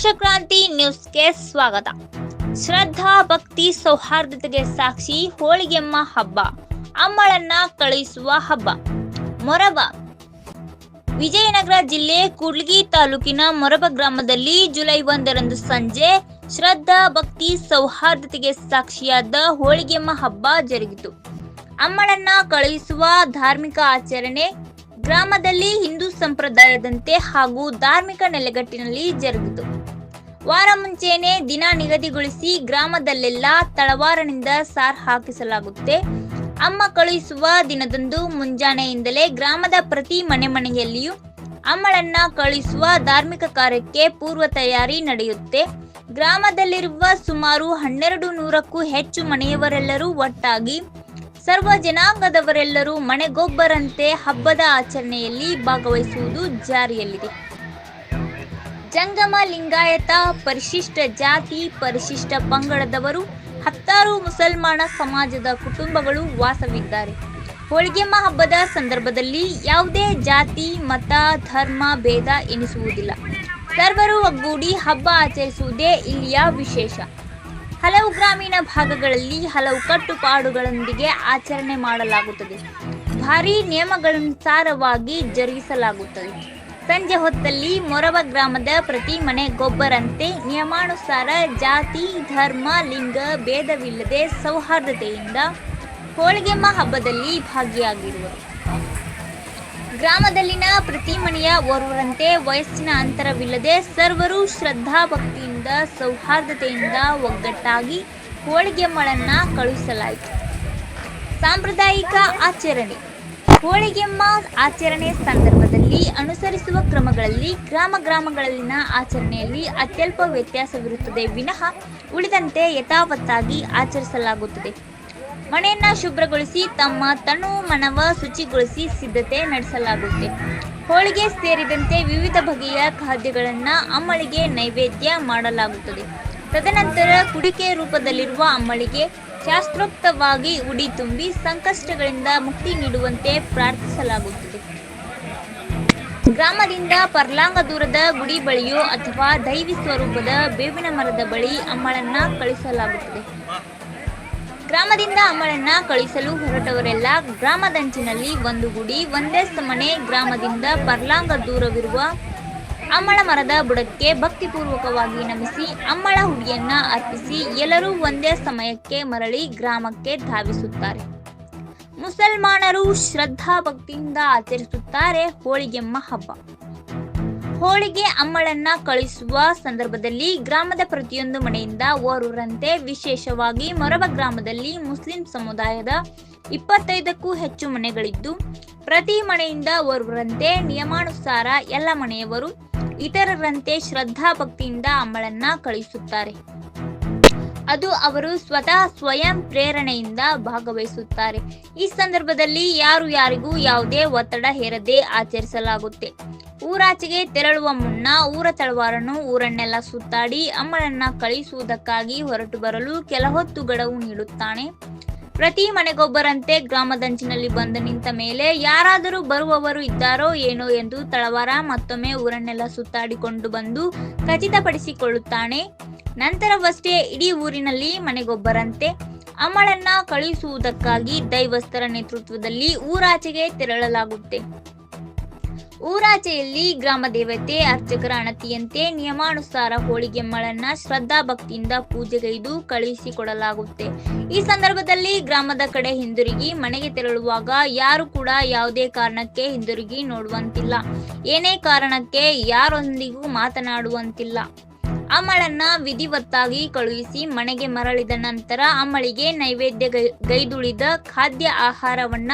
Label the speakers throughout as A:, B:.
A: ರಾಷ್ಟ್ರಕ್ರಾಂತಿ ನ್ಯೂಸ್ಗೆ ಸ್ವಾಗತ. ಶ್ರದ್ಧಾ, ಭಕ್ತಿ, ಸೌಹಾರ್ದತೆಗೆ ಸಾಕ್ಷಿ ಹೋಳಿಗೆಮ್ಮ ಹಬ್ಬ. ಅಮ್ಮಳನ್ನ ಕಳುಹಿಸುವ ಹಬ್ಬ. ಮೊರಬ. ವಿಜಯನಗರ ಜಿಲ್ಲೆ ಕೂಡ್ಲಿಗಿ ತಾಲೂಕಿನ ಮೊರಬ ಗ್ರಾಮದಲ್ಲಿ ಜುಲೈ ಒಂದರಂದು ಸಂಜೆ ಶ್ರದ್ಧಾ, ಭಕ್ತಿ, ಸೌಹಾರ್ದತೆಗೆ ಸಾಕ್ಷಿಯಾದ ಹೋಳಿಗೆಮ್ಮ ಹಬ್ಬ ಜರುಗಿತು. ಅಮ್ಮಳನ್ನ ಕಳುಹಿಸುವ ಧಾರ್ಮಿಕ ಆಚರಣೆ ಗ್ರಾಮದಲ್ಲಿ ಹಿಂದೂ ಸಂಪ್ರದಾಯದಂತೆ ಹಾಗೂ ಧಾರ್ಮಿಕ ನೆಲೆಗಟ್ಟಿನಲ್ಲಿ ಜರುಗಿತು. ವಾರ ಮುಂಚೆನೆ ದಿನ ನಿಗದಿಗೊಳಿಸಿ ಗ್ರಾಮದಲ್ಲೆಲ್ಲ ತಳವಾರನಿಂದ ಸಾರ್ ಹಾಕಿಸಲಾಗುತ್ತೆ. ಅಮ್ಮ ಕಳುಹಿಸುವ ದಿನದಂದು ಮುಂಜಾನೆಯಿಂದಲೇ ಗ್ರಾಮದ ಪ್ರತಿ ಮನೆ ಮನೆಯಲ್ಲಿಯೂ ಅಮ್ಮಳನ್ನ ಕಳುಹಿಸುವ ಧಾರ್ಮಿಕ ಕಾರ್ಯಕ್ಕೆ ಪೂರ್ವ ತಯಾರಿ ನಡೆಯುತ್ತೆ. ಗ್ರಾಮದಲ್ಲಿರುವ ಸುಮಾರು ಹನ್ನೆರಡು ನೂರಕ್ಕೂ ಹೆಚ್ಚು ಮನೆಯವರೆಲ್ಲರೂ ಒಟ್ಟಾಗಿ ಸರ್ವ ಜನಾಂಗದವರೆಲ್ಲರೂ ಮನೆಗೊಬ್ಬರಂತೆ ಹಬ್ಬದ ಆಚರಣೆಯಲ್ಲಿ ಭಾಗವಹಿಸುವುದು ಜಾರಿಯಲ್ಲಿದೆ. ಜಂಗಮ ಲಿಂಗಾಯತ, ಪರಿಶಿಷ್ಟ ಜಾತಿ, ಪರಿಶಿಷ್ಟ ಪಂಗಡದವರು, ಹತ್ತಾರು ಮುಸಲ್ಮಾನ ಸಮಾಜದ ಕುಟುಂಬಗಳು ವಾಸವಿದ್ದಾರೆ. ಹೋಳಿಗೆಮ್ಮ ಹಬ್ಬದ ಸಂದರ್ಭದಲ್ಲಿ ಯಾವುದೇ ಜಾತಿ, ಮತ, ಧರ್ಮ, ಭೇದ ಎನಿಸುವುದಿಲ್ಲ. ಸರ್ವರು ಒಗ್ಗೂಡಿ ಹಬ್ಬ ಆಚರಿಸುವುದೇ ಇಲ್ಲಿಯ ವಿಶೇಷ. ಹಲವು ಗ್ರಾಮೀಣ ಭಾಗಗಳಲ್ಲಿ ಹಲವು ಕಟ್ಟುಪಾಡುಗಳೊಂದಿಗೆ ಆಚರಣೆ ಮಾಡಲಾಗುತ್ತದೆ. ಭಾರಿ ನಿಯಮಗಳನುಸಾರವಾಗಿ ಜರುಗಿಸಲಾಗುತ್ತದೆ. ಸಂಜೆ ಹೊತ್ತಲ್ಲಿ ಮೊರಬ ಗ್ರಾಮದ ಪ್ರತಿ ಮನೆ ಗೊಬ್ಬರಂತೆ ನಿಯಮಾನುಸಾರ ಜಾತಿ, ಧರ್ಮ, ಲಿಂಗ ಭೇದವಿಲ್ಲದೆ ಸೌಹಾರ್ದತೆಯಿಂದ ಹೋಳಿಗೆಮ್ಮ ಹಬ್ಬದಲ್ಲಿ ಭಾಗಿಯಾಗಿರುವರು ಗ್ರಾಮದಲ್ಲಿನ ಪ್ರತಿ ಮನೆಯ ಓರ್ವರಂತೆ ವಯಸ್ಸಿನ ಅಂತರವಿಲ್ಲದೆ ಸರ್ವರು ಶ್ರದ್ಧಾ ಭಕ್ತಿಯಿಂದ ಸೌಹಾರ್ದತೆಯಿಂದ ಒಗ್ಗಟ್ಟಾಗಿ ಹೋಳಿಗೆಮ್ಮಳನ್ನ ಕಳುಹಿಸಲಾಯಿತು. ಸಾಂಪ್ರದಾಯಿಕ ಆಚರಣೆ. ಹೋಳಿಗೆಮ್ಮ ಆಚರಣೆ ಸಂದರ್ಭದಲ್ಲಿ ಅನುಸರಿಸುವ ಕ್ರಮಗಳಲ್ಲಿ ಗ್ರಾಮ ಗ್ರಾಮಗಳಲ್ಲಿನ ಆಚರಣೆಯಲ್ಲಿ ಅತ್ಯಲ್ಪ ವ್ಯತ್ಯಾಸವಿರುತ್ತದೆ. ವಿನಃ ಉಳಿದಂತೆ ಯಥಾವತ್ತಾಗಿ ಆಚರಿಸಲಾಗುತ್ತದೆ. ಮನೆಯನ್ನ ಶುಭ್ರಗೊಳಿಸಿ, ತಮ್ಮ ತನು ಮನವ ಶುಚಿಗೊಳಿಸಿ ಸಿದ್ಧತೆ ನಡೆಸಲಾಗುತ್ತೆ. ಹೋಳಿಗೆ ಸೇರಿದಂತೆ ವಿವಿಧ ಬಗೆಯ ಖಾದ್ಯಗಳನ್ನ ಅಮ್ಮಳಿಗೆ ನೈವೇದ್ಯ ಮಾಡಲಾಗುತ್ತದೆ. ತದನಂತರ ಕುಡಿಕೆ ರೂಪದಲ್ಲಿರುವ ಅಮ್ಮಳಿಗೆ ಶಾಸ್ತ್ರೋಕ್ತವಾಗಿ ಉಡಿ ತುಂಬಿ ಸಂಕಷ್ಟಗಳಿಂದ ಮುಕ್ತಿ ನೀಡುವಂತೆ ಪ್ರಾರ್ಥಿಸಲಾಗುತ್ತದೆ. ಗ್ರಾಮದಿಂದ ಪರ್ಲಾಂಗ ದೂರದ ಗುಡಿ ಬಳಿಯೋ ಅಥವಾ ದೈವಿ ಸ್ವರೂಪದ ಬೇವಿನ ಮರದ ಬಳಿ ಅಮ್ಮಳನ್ನ ಕಳಿಸಲಾಗುತ್ತದೆ. ಗ್ರಾಮದಿಂದ ಅಮ್ಮಳನ್ನ ಕಳಿಸಲು ಹೊರಟವರೆಲ್ಲ ಗ್ರಾಮದಂಚಿನಲ್ಲಿ ಒಂದು ಗುಡಿ ಒಂದೇ ಸಮನೆ ಗ್ರಾಮದಿಂದ ಪರ್ಲಾಂಗ ದೂರವಿರುವ ಅಮ್ಮಳ ಮರದ ಬುಡಕ್ಕೆ ಭಕ್ತಿಪೂರ್ವಕವಾಗಿ ನಮಿಸಿ, ಅಮ್ಮಳ ಹುಡಿಯನ್ನ ಅರ್ಪಿಸಿ ಎಲ್ಲರೂ ಒಂದೇ ಸಮಯಕ್ಕೆ ಮರಳಿ ಗ್ರಾಮಕ್ಕೆ ಧಾವಿಸುತ್ತಾರೆ. ಮುಸಲ್ಮಾನರು ಶ್ರದ್ಧಾ ಭಕ್ತಿಯಿಂದ ಆಚರಿಸುತ್ತಾರೆ ಹೋಳಿಗೆಮ್ಮ ಹಬ್ಬ ಹೋಳಿಗೆ ಅಮ್ಮಳನ್ನ ಕಳಿಸುವ ಸಂದರ್ಭದಲ್ಲಿ ಗ್ರಾಮದ ಪ್ರತಿಯೊಂದು ಮನೆಯಿಂದ ಓರ್ವರಂತೆ ವಿಶೇಷವಾಗಿ ಮೊರಬ ಗ್ರಾಮದಲ್ಲಿ ಮುಸ್ಲಿಂ ಸಮುದಾಯದ ಇಪ್ಪತ್ತೈದಕ್ಕೂ ಹೆಚ್ಚು ಮನೆಗಳಿದ್ದು, ಪ್ರತಿ ಮನೆಯಿಂದ ಓರ್ವರಂತೆ ನಿಯಮಾನುಸಾರ ಎಲ್ಲ ಮನೆಯವರು ಇತರರಂತೆ ಶ್ರದ್ಧಾ ಭಕ್ತಿಯಿಂದ ಅಮ್ಮಳನ್ನ ಕಳಿಸುತ್ತಾರೆ. ಅದು ಅವರು ಸ್ವತಃ ಸ್ವಯಂ ಪ್ರೇರಣೆಯಿಂದ ಭಾಗವಹಿಸುತ್ತಾರೆ. ಈ ಸಂದರ್ಭದಲ್ಲಿ ಯಾರು ಯಾರಿಗೂ ಯಾವುದೇ ಒತ್ತಡ ಹೇರದೆ ಆಚರಿಸಲಾಗುತ್ತೆ. ಊರಾಚೆಗೆ ತೆರಳುವ ಮುನ್ನ ಊರ ತಳವಾರನು ಊರನ್ನೆಲ್ಲ ಸುತ್ತಾಡಿ ಅಮ್ಮಳನ್ನ ಕಳಿಸುವುದಕ್ಕಾಗಿ ಹೊರಟು ಬರಲು ಕೆಲ ಹೊತ್ತು ಗಡವು ನೀಡುತ್ತಾನೆ. ಪ್ರತಿ ಮನೆಗೊಬ್ಬರಂತೆ ಗ್ರಾಮದಂಚಿನಲ್ಲಿ ಬಂದು ನಿಂತ ಮೇಲೆ ಯಾರಾದರೂ ಬರುವವರು ಇದ್ದಾರೋ ಏನೋ ಎಂದು ತಳವಾರ ಮತ್ತೊಮ್ಮೆ ಊರನ್ನೆಲ್ಲ ಸುತ್ತಾಡಿಕೊಂಡು ಬಂದು ಖಚಿತಪಡಿಸಿಕೊಳ್ಳುತ್ತಾನೆ. ನಂತರವಷ್ಟೇ ಇಡೀ ಊರಿನಲ್ಲಿ ಮನೆಗೊಬ್ಬರಂತೆ. ಅಮ್ಮಳನ್ನ ಕಳುಹಿಸುವುದಕ್ಕಾಗಿ ದೈವಸ್ಥರ ನೇತೃತ್ವದಲ್ಲಿ ಊರಾಚೆಗೆ ತೆರಳಲಾಗುತ್ತೆ. ಊರಾಚೆಯಲ್ಲಿ ಗ್ರಾಮ ದೇವತೆ, ಅರ್ಚಕರ ಅಣತಿಯಂತೆ ನಿಯಮಾನುಸಾರ ಹೋಳಿಗೆಮ್ಮಳನ್ನ ಶ್ರದ್ಧಾ ಭಕ್ತಿಯಿಂದ ಪೂಜೆಗೈದು ಕಳುಹಿಸಿಕೊಡಲಾಗುತ್ತೆ. ಈ ಸಂದರ್ಭದಲ್ಲಿ ಗ್ರಾಮದ ಕಡೆ ಹಿಂದಿರುಗಿ ಮನೆಗೆ ತೆರಳುವಾಗ ಯಾರು ಕೂಡ ಯಾವುದೇ ಕಾರಣಕ್ಕೆ ಹಿಂದಿರುಗಿ ನೋಡುವಂತಿಲ್ಲ. ಏನೇ ಕಾರಣಕ್ಕೆ ಯಾರೊಂದಿಗೂ ಮಾತನಾಡುವಂತಿಲ್ಲ. ಅಮ್ಮಳನ್ನ ವಿಧಿವತ್ತಾಗಿ ಕಳುಹಿಸಿ ಮನೆಗೆ ಮರಳಿದ ನಂತರ ಅಮ್ಮಳಿಗೆ ನೈವೇದ್ಯ ಗೈದುಳಿದ ಖಾದ್ಯ ಆಹಾರವನ್ನ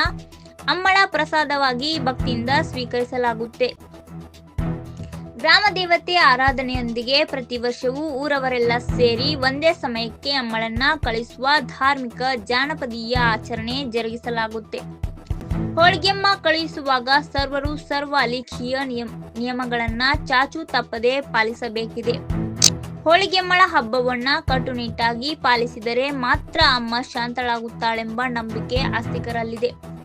A: ಅಮ್ಮಳ ಪ್ರಸಾದವಾಗಿ ಭಕ್ತಿಯಿಂದ ಸ್ವೀಕರಿಸಲಾಗುತ್ತೆ. ಗ್ರಾಮ ದೇವತೆ ಆರಾಧನೆಯೊಂದಿಗೆ ಪ್ರತಿ ವರ್ಷವೂ ಊರವರೆಲ್ಲ ಸೇರಿ ಒಂದೇ ಸಮಯಕ್ಕೆ ಅಮ್ಮಳನ್ನ ಕಳಿಸುವ ಧಾರ್ಮಿಕ ಜಾನಪದೀಯ ಆಚರಣೆ ಜರುಗಿಸಲಾಗುತ್ತೆ. ಹೋಳಿಗೆಮ್ಮ ಕಳುಹಿಸುವಾಗ ಸರ್ವರು ಸರ್ವ ಅಲಿಖೀಯ ನಿಯಮ, ನಿಯಮಗಳನ್ನ ಚಾಚು ತಪ್ಪದೆ ಪಾಲಿಸಬೇಕಿದೆ. ಹೋಳಿಗೆಮ್ಮಳ ಹಬ್ಬವನ್ನ ಕಟ್ಟುನಿಟ್ಟಾಗಿ ಪಾಲಿಸಿದರೆ ಮಾತ್ರ ಅಮ್ಮ ಶಾಂತಳಾಗುತ್ತಾಳೆಂಬ ನಂಬಿಕೆ ಆಸ್ತಿಕರಲ್ಲಿದೆ.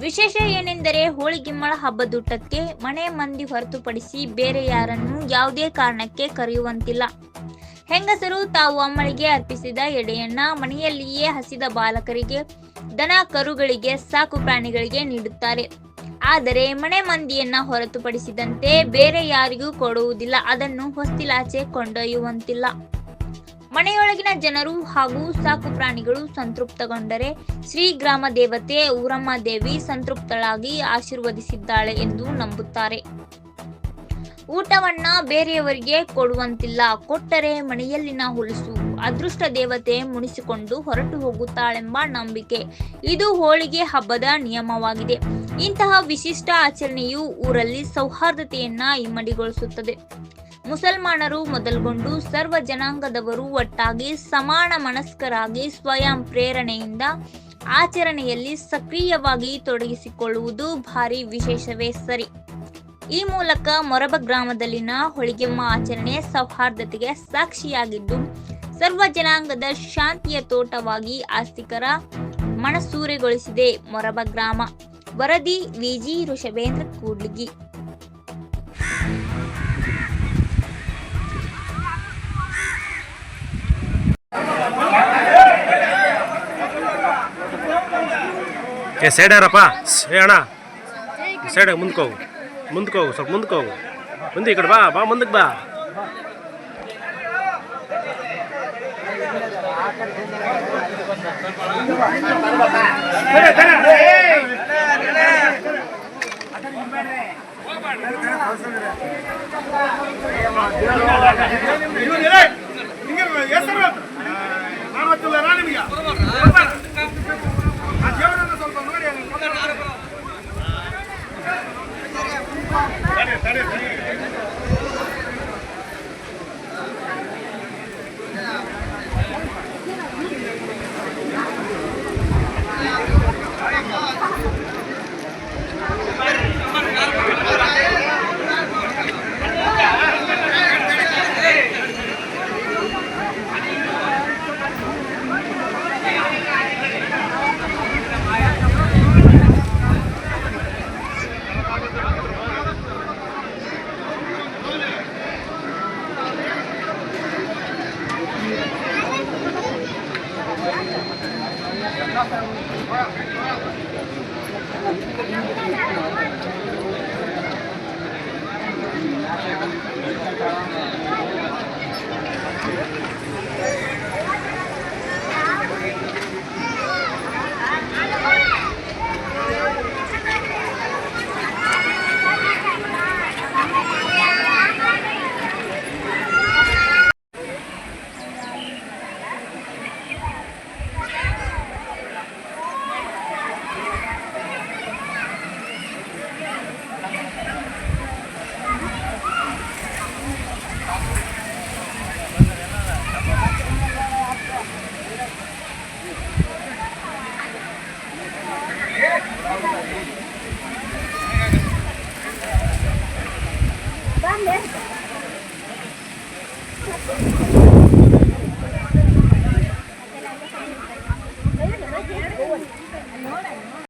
A: ವಿಶೇಷ ಏನೆಂದರೆ ಹೋಳಿಗಿಮ್ಮಳ ಹಬ್ಬದೂಟಕ್ಕೆ ಮನೆ ಮಂದಿ ಹೊರತುಪಡಿಸಿ ಬೇರೆ ಯಾರನ್ನು ಯಾವುದೇ ಕಾರಣಕ್ಕೆ ಕರೆಯುವಂತಿಲ್ಲ. ಹೆಂಗಸರು ತಾವು ಅಮ್ಮಳಿಗೆ ಅರ್ಪಿಸಿದ ಎಡೆಯನ್ನ ಮನೆಯಲ್ಲಿಯೇ ಹಸಿದ ಬಾಲಕರಿಗೆ, ದನ ಕರುಗಳಿಗೆ, ಸಾಕು ಪ್ರಾಣಿಗಳಿಗೆ ನೀಡುತ್ತಾರೆ. ಆದರೆ ಮನೆ ಮಂದಿಯನ್ನ ಹೊರತುಪಡಿಸಿದಂತೆ ಬೇರೆ ಯಾರಿಗೂ ಕೊಡುವುದಿಲ್ಲ. ಅದನ್ನು ಹೊಸ್ತಿಲಾಚೆ ಕೊಂಡೊಯ್ಯುವಂತಿಲ್ಲ. ಮನೆಯೊಳಗಿನ ಜನರು ಹಾಗೂ ಸಾಕು ಪ್ರಾಣಿಗಳು ಸಂತೃಪ್ತಗೊಂಡರೆ ಶ್ರೀ ಗ್ರಾಮ ದೇವತೆ ಊರಮ್ಮ ದೇವಿ ಸಂತೃಪ್ತಳಾಗಿ ಆಶೀರ್ವದಿಸಿದ್ದಾಳೆ ಎಂದು ನಂಬುತ್ತಾರೆ. ಊಟವನ್ನ ಬೇರೆಯವರಿಗೆ ಕೊಡುವಂತಿಲ್ಲ. ಕೊಟ್ಟರೆ ಮನೆಯಲ್ಲಿನ ಹುಲಸು, ಅದೃಷ್ಟ ದೇವತೆ ಮುನಿಸಿಕೊಂಡು ಹೊರಟು ಹೋಗುತ್ತಾಳೆಂಬ ನಂಬಿಕೆ ಇದು ಹೋಳಿಗೆ ಹಬ್ಬದ ನಿಯಮವಾಗಿದೆ. ಇಂತಹ ವಿಶಿಷ್ಟ ಆಚರಣೆಯು ಊರಲ್ಲಿ ಸೌಹಾರ್ದತೆಯನ್ನ ಇಮ್ಮಡಿಗೊಳಿಸುತ್ತದೆ ಮುಸಲ್ಮಾನರು ಮೊದಲುಗೊಂಡು ಸರ್ವ ಜನಾಂಗದವರು ಒಟ್ಟಾಗಿ ಸಮಾನ ಮನಸ್ಕರಾಗಿ ಸ್ವಯಂ ಪ್ರೇರಣೆಯಿಂದ ಆಚರಣೆಯಲ್ಲಿ ಸಕ್ರಿಯವಾಗಿ ತೊಡಗಿಸಿಕೊಳ್ಳುವುದು ಭಾರಿ ವಿಶೇಷವೇ ಸರಿ. ಈ ಮೂಲಕ ಮೊರಬ ಗ್ರಾಮದಲ್ಲಿನ ಹೊಳಿಗೆಮ್ಮ ಆಚರಣೆ ಸೌಹಾರ್ದತೆಗೆ ಸಾಕ್ಷಿಯಾಗಿದ್ದು, ಸರ್ವ ಜನಾಂಗದ ಶಾಂತಿಯ ತೋಟವಾಗಿ ಆಸ್ತಿಕರ ಮನಸೂರೆಗೊಳಿಸಿದೆ ಮೊರಬ ಗ್ರಾಮ. ವರದಿ ವಿಜಿ ಋಷಭೇಂದ್ರ ಕೂಡ್ಲಿಗಿ.
B: ಏ ಸೈಡಾರಪ್ಪ ಅಣ್ಣ. ಸೈಡ ಮುಂದಕ್ಕೆ ಹೋಗು ಮುಂದಕ್ಕೆ ಹೋಗು ಸ್ವಲ್ಪ ಮುಂದಕ್ಕೆ ಹೋಗು ಮುಂದೆ ಈ ಕಡೆ ಬಾ ಬಾ, ಮುಂದಕ್ಕೆ ಬಾ.
C: ನಾನು ನಿಮಗೆ. தடு தடு